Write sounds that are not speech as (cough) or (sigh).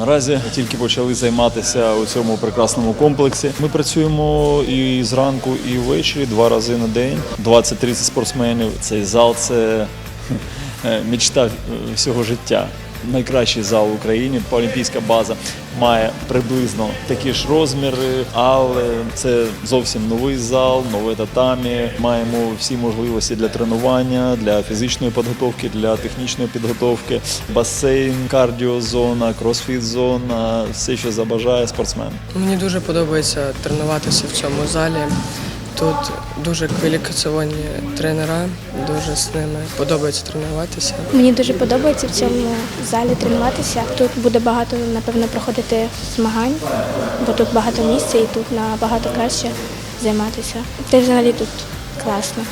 Наразі тільки почали займатися у цьому прекрасному комплексі. Ми працюємо і зранку, і ввечері, два рази на день. 20-30 спортсменів. Цей зал це (laughs) е, мечта е, всього життя. Найкращий зал в Україні, олімпійська база має приблизно такі ж розміри, але це зовсім новий зал, нове татамі. Маємо всі можливості для тренування, для фізичної підготовки, для технічної підготовки, басейн, кардіозона, кросфіт-зона, все, що забажає спортсмен. Мені дуже подобається тренуватися в цьому залі. Тут дуже кваліфіковані тренера, дуже з ними подобається тренуватися. Мені дуже подобається в цьому залі тренуватися. Тут буде багато, напевно, проходити змагань, бо тут багато місця і тут набагато краще займатися. Та взагалі тут класно.